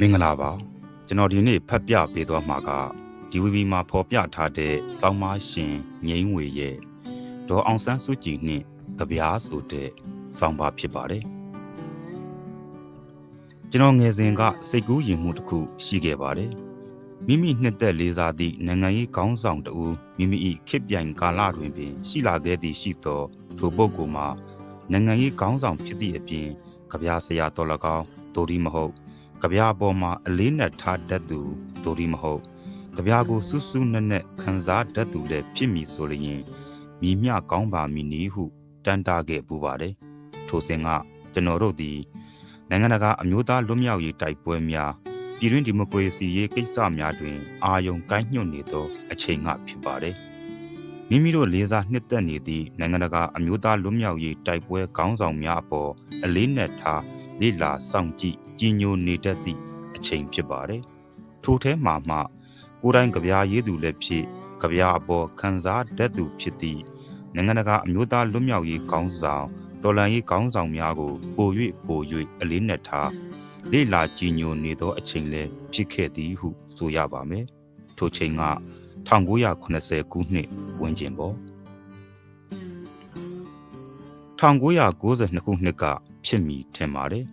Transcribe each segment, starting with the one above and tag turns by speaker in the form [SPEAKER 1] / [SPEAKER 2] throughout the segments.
[SPEAKER 1] မင်္ဂလာပါကျွန်တော်ဒီနေ့ဖတ်ပြပေးသွားမှာက DVB မှာဖော်ပြထားတဲ့စောင်းမရှင်ငိမ့်ဝေရဲ့ဒေါ်အောင်ဆန်းစုကြည်နှင့်ကြပြားဆိုတဲ့စောင်းပါဖြစ်ပါတယ်ကျွန်တော်ငယ်စဉ်ကစိတ်ကူးရင်မှုတစ်ခုရှိခဲ့ပါတယ်မိမိနှစ်သက်လေးစားသည့်နိုင်ငံရေးခေါင်းဆောင်တဦးမိမိ၏ခေတ်ပြိုင်ကာလတွင်ပင်ရှိလာခဲ့သည့်ရှိသောထိုပုဂ္ဂိုလ်မှာနိုင်ငံရေးခေါင်းဆောင်ဖြစ်သည့်အပြင်ကြပြားဆရာတော်၎င်းဒိုဒီမဟုတ် ကြပြားပေါ်မှာအလေးနက်ထားတတ်သူဒိုဒီမဟုတ်ကြပြားကိုစူးစူးနက်နက်ခံစားတတ်သူလည်းဖြစ်မည်ဆိုလျင်မိမျှကောင်းပါမည်နည်းဟုတန်တာခဲ့ပူပါတယ်ထိုစဉ်ကကျွန်တော်တို့သည်နိုင်ငံတကာအမျိုးသားလွတ်မြောက်ရေးတိုက်ပွဲများပြည်တွင်းဒီမိုကရေစီရေးကိစ္စများတွင် အာယုံကိုင်းညွတ်နေသောအချိန်ကဖြစ်ပါတယ်မိမိတို့လေးစားနှစ်သက်နေသည့်နိုင်ငံတကာအမျိုးသားလွတ်မြောက်ရေးတိုက်ပွဲခေါင်းဆောင်များအပေါ်အလေးနက်ထား လေ့လာစောင့်ကြည့်ကြီးညိုနေတတ်သည့်အချိန်ဖြစ်ပါတယ်ထိုထဲမှာမှကိုယ်တိုင်ကြပြားရေးသူလည်းဖြစ်ကြပြားအပေါ်ခံစားတတ်သူဖြစ်သည့်နိုင်ငံတကာအမျိုးသားလွတ်မြောက်ရေးခေါင်းဆောင်တော်လန်ရေးခေါင်းဆောင်များကိုပို၍ပို၍အလေးနက်ထားလေ့လာကြည်ညိုနေသောအချိန်လည်းဖြစ်ခဲ့သည်ဟုဆိုရပါမယ်ထိုချိန်က1980ခုနှစ်ဝန်းကျင်ပေါ့1992ခုနှစ်က ဖြစ်မီထင်ပါတယ်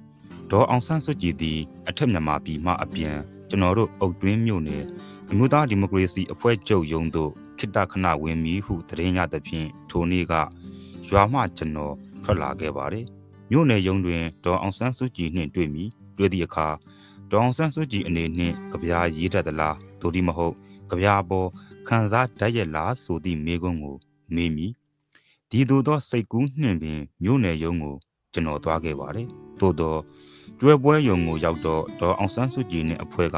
[SPEAKER 1] ဒေါ်အောင်ဆန်းစုကြည်သည်အထက်မြန်မာပြည်မှအပြင်ကျွန်တော်တို့အုတ်တွင်းမြို့နယ်အမျိုးသားဒီမိုကရေစီအဖွဲ့ချုပ်ရုံးသို့ခိတခဏဝင်မီဟုသတင်းရသဖြင့်ထိုနေ့ကရွာမှကျွန်တော်ထွက်လာခဲ့ပါတယ်မြို့နယ်ရုံးတွင်ဒေါ်အောင်ဆန်းစုကြည်နှင့်တွေ့မိတွေ့သည့်အခါဒေါ်အောင်ဆန်းစုကြည်အနေနှင့်ကြပြားရေးတတ်သလားဒိုဒီမဟုတ်ကြပြားပေါ်ခံစားတတ်ရလားဆိုသည့်မေးခွန်းကိုမေးမိဒီသို့သောစိတ်ကူးနှင့်ပင်မြို့နယ်ရုံးကို ကျွန်တော်သွားခဲ့ပါတယ်သို့သောကျွဲပွဲရုံကိုရောက်တော့ဒေါ်အောင်ဆန်းစုကြည်နှင့်အဖွဲ့က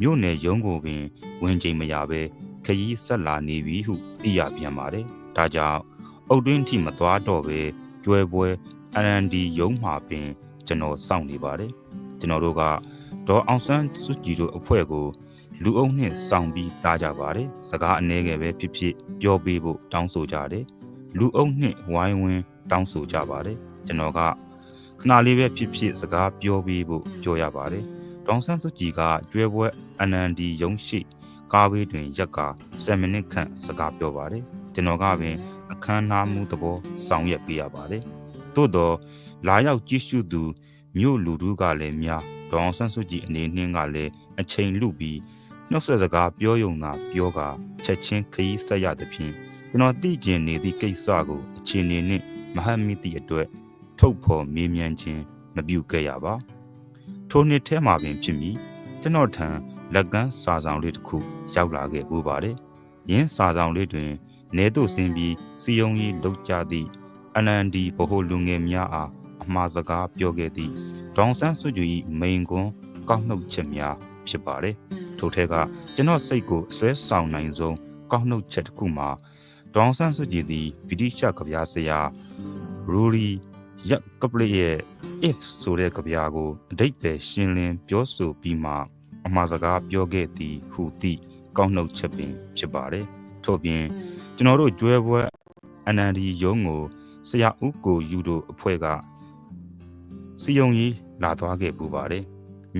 [SPEAKER 1] မြို့နယ်ရုံးကိုပင်ဝင်ချိန်မရဘဲခရီးဆက်လာနေပြီဟုသိရပြန်ပါတယ်ဒါကြောင့်အုတ်တွင်းထိမသွားတော့ဘဲကျွဲပွဲ RND ရုံးမှာပင် ကျွန်တော်စောင့်နေပါတယ်ကျွန်တော်တို့ကဒေါ်အောင်ဆန်းစုကြည်တို့အဖွဲ့ကိုလူအုပ်နှင့်ဆောင်ပြီးတားကြပါတယ်စကားအနည်းငယ်ပဲဖြစ်ဖြစ်ပြောပေးဖို့တောင်းဆိုကြတယ်လူအုပ်နှင့်ဝိုင်းဝန်းတောင်းဆိုကြပါတယ် ကျွန်တော်ကခဏလေးပဲဖြစ်ဖြစ်စကားပြောပေးဖို့ပြောရပါတယ်တောင်ဆန်းစုကြည်ကကျွဲပွဲ NND ရုံးရှိကားဘေးတွင်ရက်က7မိနစ်ခန့်စကားပြောပါတယ်ကျွန်တော်ကပင်အခမ်းအနားမှုသဘောဆောင်ရွက်ပေးရပါတယ်သို့တော့လာရောက်ကြည့်ရှုသူမြို့လူထုကလည်းများဒေါအောင်ဆန်းစုကြည်အနေနဲ့ကလည်းအချိန်လူပြီးနှုတ်ဆက်စကားပြောယုံတာပြောကချက်ချင်းခရီးဆက်ရသဖြင့်ကျွန်တော်သိကျင်နေသည့်ကိစ္စကိုအချိန်နေနဲ့မဟတ်မိသည့်အတွက် ထုတ်ဖော်မေးမြန်းခြင်းမပြုခဲ့ရပါထိုနှစ်ထဲမှာပင်ဖြစ်မိကျွန်တော်ထံလက်ကမ်းစာဆောင်လေးတစ်ခုရောက်လာခဲ့ပူပါတယ်ယင်းစာဆောင်လေးတွင်နေတို့ဆင်းပြီးစီယုံကြီးလောက်ကြသည့်အနန္ဒီဗဟိုလူငယ်များအားအမှားစကားပြောခဲ့သည့်ဒေါန်ဆန်းစုကြည်၏မိန်ကွန်းကောက်နှုတ်ချက်များဖြစ်ပါတယ်ထိုထဲကကျွန်တော်စိတ်ကိုအစွဲဆောင်နိုင်ဆုံးကောက်နှုတ်ချက်တစ်ခုမှာဒေါန်ဆန်းစုကြည်သည်ဗြိတိရှကဗျာဆရာရူရီ ရက်ကပလရဲ့ if ဆိုတဲ့ကြပြာကိုအတိတ်ပဲရှင်းလင်းပြောဆိုပြီးမှအမှားစကားပြောခဲ့သည်ဟူသည့်ကောက်နှုတ်ချက်ပင်ဖြစ်ပါတယ်ထို့ပြင်ကျွန်တော်တို့ကျွဲပွဲအနန္ဒီရုံးကိုဆရာဦးကိုယူတို့အဖွဲ့ကစီယုံကြီးလာသွားခဲ့ပူပါတယ်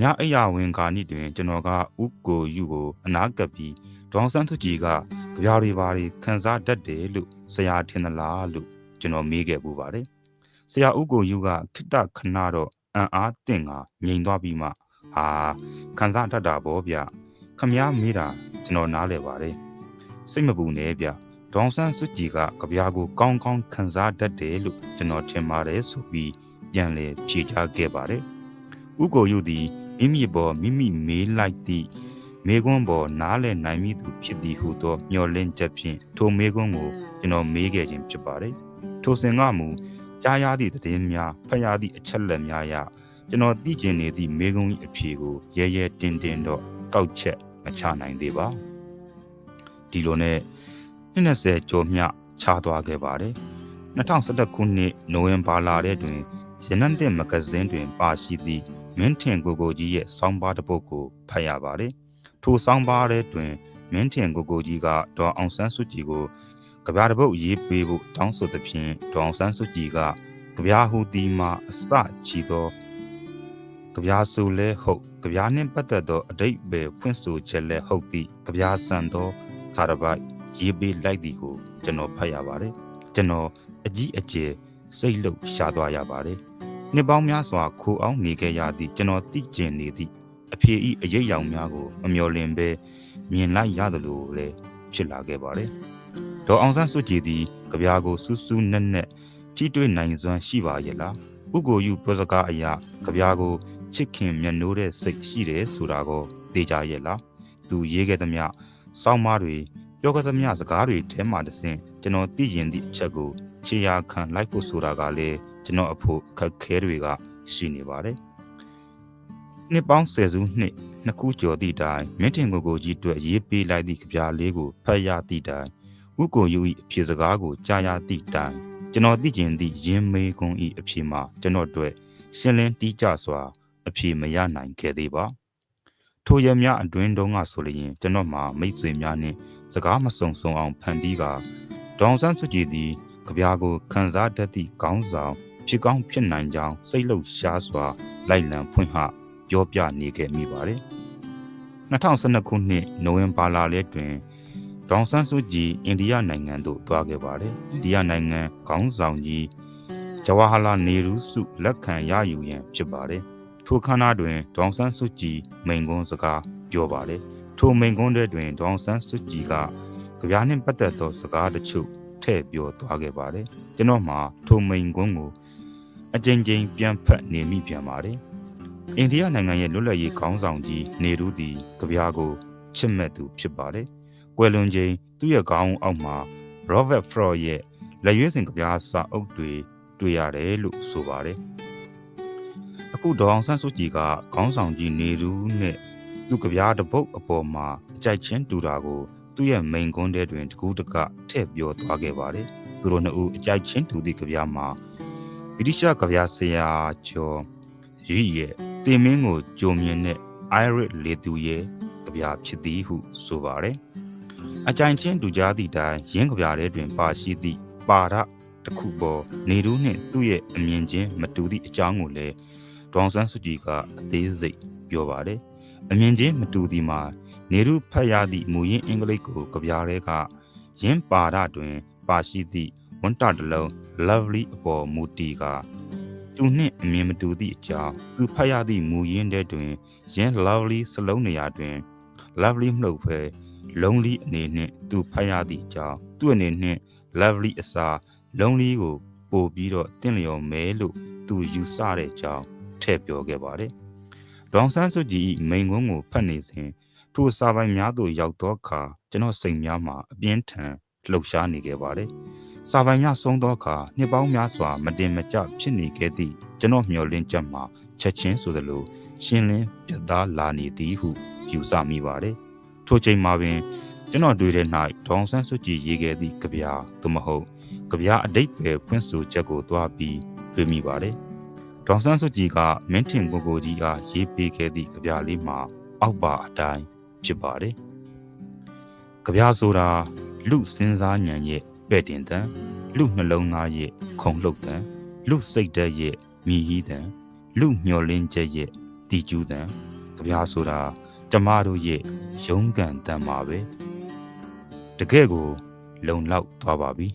[SPEAKER 1] ညအိယာဝင်ကာနိတွင်ကျွန်တော်ကဥကိုယူကိုအနာကပ်ပြီးဒေါန်ဆန်းသူကြီးကကြပြားတွေပါတွေခန်းစားတတ်တယ်လို့ဆရာထင်သလားလို့ကျွန်တော်မေးခဲ့ပူပါတယ် ဆရာဦးကိုယူကခိတခဏတော့အံ့အားတင့်ကငြိမ်သွားပြီးမှဟာခံစားတတ်တာဗောဗျခမည်းမေးတာကျွန်တော်နားလဲပါတယ်စိတ်မပူနဲ့ဗျဒေါန်ဆန်းစုကြည်ကကြပြားကိုကောင်းကောင်းခံစားတတ်တယ်လို့ကျွန်တော်ထင်ပါတယ်ဆိုပြီးပြန်လေဖြေချခဲ့ပါတယ်ဥကိုယူသည်မိမိပေါ်မိမိမေးလိုက်သည့်မေကွန်းပေါ်နားလည်နိုင်မိသူဖြစ်သည်ဟုသောမျှော်လင့်ချက်ဖြင့်ထိုမေကွန်းကိုကျွန်တော်မေးခဲ့ခြင်းဖြစ်ပါတယ်ထိုစဉ်ကမူ ကြားရသည့်သတင်းများဖတ်ရသည့်အချက်လက်များအရကျွန်တော်သိကျင်နေသည့်မေကုံ၏အဖြေကိုရဲရဲတင်းတင်းတော့ကောက်ချက်မချနိုင်သေးပါဒီလိုနဲ့20ကျော်မြချသွားခဲ့ပါတယ်2011ခုနှစ်နိုဝင်ဘာလထဲတွင်ရနန်တဲ့မဂဇင်းတွင် ပါရှိသည့်မင်းထင်ကိုကိုကြီးရဲ့စောင်းပါးတစ်ပုဒ်ကိုဖတ်ရပါတယ်ထိုစောင်းပါးထဲတွင်မင်းထင်ကိုကိုကြီးကဒေါ်အောင်ဆန်းစုကြည်ကို ကြပြားတစ်ပုတ်ရေးပေးဖို့တောင်းဆိုသဖြင့်ဒေါအောင်ဆန်းစုကြည်ကကြပြားဟူသည်မှာအစချီသောကြပြာဆိုလဲဟုတ်ကြပြာနှင့်ပတ်သက်သောအတိတ်ပဲဖွင့်ဆိုချက်လဲဟုတ်သည့်ကြပြာဆန်သောစာတစ်ပိုက်ရေးပေးလိုက်သည်ကိုကျွန်တော်ဖတ်ရပါတယ်ကျွန်တော်အကြီးအကျယ်စိတ်လှုပ်ရှားသွားရပါတယ်နှစ်ပေါင်းများစွာခိုအောင်နေခဲ့ရသည့်ကျွန်တော်သိကျင်နေသည့်အဖေဤအရေးရောင်များကိုမမျော်လင့်ပဲမြင်လိုက်ရသလိုလည်းဖြစ်လာခဲ့ပါတယ် ဒေါ်အောင်ဆန်းစုကြည်သည်ကြပြာကိုစူးစူးနက်နက်ထိတွေ့နိုင်စွမ်းရှိပါရဲ့လားဥကိုယူပြောစကားအရာကြပြာကိုချစ်ခင်မျက်နှိုးတဲ့စိတ်ရှိတယ်ဆိုတာကိုသိကြရဲ့လားသူရေးခဲ့သမျှစောင်းမတွေပြောခဲ့သမျှစကားတွေထဲမှာတဆင်ကျွန်တော်သိရင်သည့်အချက်ကိုခြေရာခံလိုက်ဖို့ဆိုတာကလည်းကျွန်တော်အဖို့ခက်ခဲတွေကရှိနေပါတယ်နှစ်ပေါင်းဆယ်စုနှစ်နှစ်ခုကျော်သည့်တိုင်မြင့်တင်ကိုကိုကြီးအတွက်ရေးပေးလိုက်သည့်ကြပြာလေးကိုဖတ်ရသည့်တိုင် ဥကိုယူ၏အဖြေစကားကိုကြားရသည့်တိုင်ကျွန်တော်သိကျင်သည့်ရင်းမေးခွန်း၏အဖြေမှာကျွန်တော်တို့ရှင်းလင်းတိကျစွာ အဖြေမရနိုင်ခဲ့သေးပါထိုရမြအတွင်းတုန်းကဆိုလျင်ကျွန်တော်မှာမိတ်ဆွေများနှင့်စကားမစုံစုံအောင်ဖန်တီးကဒေါန်ဆန်းစုကြည်သည်ကြပြာကိုခန်းစားတတ်သည့်ခေါင်းဆောင်ဖြစ်ကောင်းဖြစ်နိုင်ကြောင်းစိတ်လှုပ်ရှားစွာ လိုက်လံဖွင့်ဟပြောပြနေခဲ့မိပါတယ်2012ခုနှစ်နိုဝင်ဘာလလတွင် ဒေါန်ဆန်းစုကြည်အိန္ဒိယနိုင်ငံသို့သွားခဲ့ပါတယ်အိန္ဒိယနိုင်ငံခေါင်းဆောင်ကြီးဂျဝါဟာလာနေရူစုလက်ခံရယူရန်ဖြစ်ပါတယ်ထိုခန္ဓာတွင်ဒေါန်ဆန်းစုကြည်မိန်ကွန်းစကားပြောပါတယ်ထိုမိန်ကွန်းတွင်ဒေါန်ဆန်းစုကြည်ကကြပြားနှင့်ပတ်သက်သောစကားတချို့ထည့်ပြောသွားခဲ့ပါတယ်ကျွန်တော်မှာထိုမိန်ကွန်းကိုအကြိမ်ကြိမ်ပြန်ဖတ်နေမိပြန်ပါတယ်အိန္ဒိယနိုင်ငံရဲ့လွတ်လပ်ရေးခေါင်းဆောင်ကြီးနေရူသည်ကြပြားကိုချစ်မဲ့သူဖြစ်ပါတယ် ကွယ်လွန်ချိန်သူ့ရဲ့ခေါင်းအောက်မှာ Robert Frost ရဲ့လက်ရွေးစင်ကြပြားစာအုပ်တွေတွေ့ရတယ်လို့ဆိုပါတယ်အခုဒေါအောင်ဆန်းစုကြည်ကခေါင်းဆောင်ကြီးနေရူနဲ့သူကြပြားတပုတ်အပေါ်မှာအကြိုက်ချင်းတူတာကိုသူ့ရဲ့မိန်ကွန်းထဲတွင်တကူးတကထည့်ပြောသွားခဲ့ပါတယ်သူတို့နှစ်ဦးအကြိုက်ချင်းတူသည့်ကြပြားမှာဗြိတိရှကြပြားဆရာကျော်ရည်ရဲ့တင်မင်းကိုကြုံမြင်တဲ့ Iris လေသူရဲ့ကြပြားဖြစ်သည်ဟုဆိုပါတယ် အကြိုင်ချင်းတူကြသည့်တိုင်ရင်းကြပြားထဲတွင်ပါရှိသည့်ပါရတစ်ခုပေါ်နေတူးနှင့်သူ့ရဲ့အမြင်ချင်းမတူသည့်အကြောင်းကိုလည်းဒေါန်ဆန်းစုကြည်ကအသေးစိတ်ပြောပါတယ်အမြင်ချင်းမတူသည်မှာနေရုဖတ်ရသည့်မူရင်းအင်္ဂလိပ်ကိုကြပြားတွေကရင်းပါရတွင် ပါရှိသည့်ဝန်တာတလုံး lovely အပေါ်မူတီကသူနှင့်အမြင်မတူသည့်အကြောင်းသူဖတ်ရသည့်မူရင်းတဲ့တွင်ရင်း lovely စလုံးနေရာတွင် lovely မဟုတ်ဘဲ lonely အနေနှင့်သူဖတ်ရသည့်အကြောင်းသူ့အနေနှင့် lovely အစား lonely ကိုပို့ပြီးတော့တင့်လျော်မဲလို့သူယူဆတဲ့အကြောင်းထည့်ပြောခဲ့ပါတယ်။ဒေါန်ဆန်းစုကြည်မိန်ကွန်းကိုဖတ်နေစဉ်ထိုစာပိုင်များသို့ရောက်သောအခါကျွန်တော်စိတ်များမှာအပြင်းထန်လှုပ်ရှားနေခဲ့ပါတယ်။စာပိုင်များဆုံးသောအခါနှစ်ပေါင်းများစွာမတင်မကျဖြစ်နေခဲ့သည့်ကျွန်တော်မျှော်လင့်ချက်မှာချက်ချင်းဆိုသလိုရှင်းလင်းပြတ်သားလာနေသည်ဟုယူဆမိပါတယ်။ ထိုချိန်မှာပင်ကျွန်တော်တွေ့တဲ့၌ဒေါန်ဆန်းစုကြည်ရေးခဲ့သည့်ကြပြာသို့မဟုတ်ကြပြာအတိတ်ပဲဖွင့်ဆိုချက်ကိုတွားပြီးတွေ့မိပါတယ်။ဒေါန်ဆန်းစုကြည်ကမင်းထင်ကိုကိုကြီးကရေးပေးခဲ့သည့်ကြပြာလေးမှာအောက်ပါအတိုင်းဖြစ်ပါတယ်။ကြပြားဆိုတာလူစဉ်းစားဉာဏ်ရဲ့ပဲ့တင်တန်လူနှလုံးသားရဲ့ခုံလှုပ်တန်လူစိတ်ဓာတ်ရဲ့မြည်ဟီးတန်လူမျောလင်းချက်ရဲ့တီကျူးတန်ကြပြားဆိုတာ ကျမတို့ရဲ့ရုန်းကန်တန်ပါပဲတကယ်ကို လုံလောက်သွားပါပြီ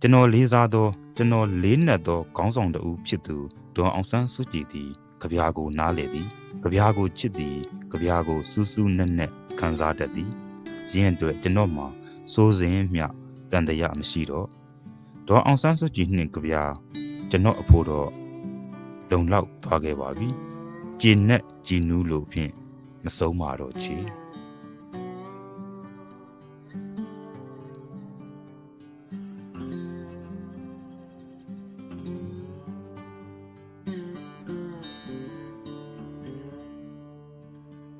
[SPEAKER 1] ကျွန်တော်လေးစားသောကျွန်တော်လေးနက်သောခေါင်းဆောင်တဦးဖြစ်သူဒေါ်အောင်ဆန်းစုကြည်သည်ကြပြားကိုနားလေသည်ကြပြားကိုချစ်သည်ကြပြားကိုစူးစူးနက်နက်ခံစားတတ်သည်ယင်းအတွက်ကျွန်တော်မှာစိုးစင်မြတန်တရာမရှိတော့ဒေါ်အောင်ဆန်းစုကြည်နှင့်ကြပြားကျွန်တော်အဖို့တော့လုံလောက်သွားခဲ့ပါပြီကျင်နဲ့ကြည်နူးလို့ဖြင့် မဆုံးပါတော့ချေ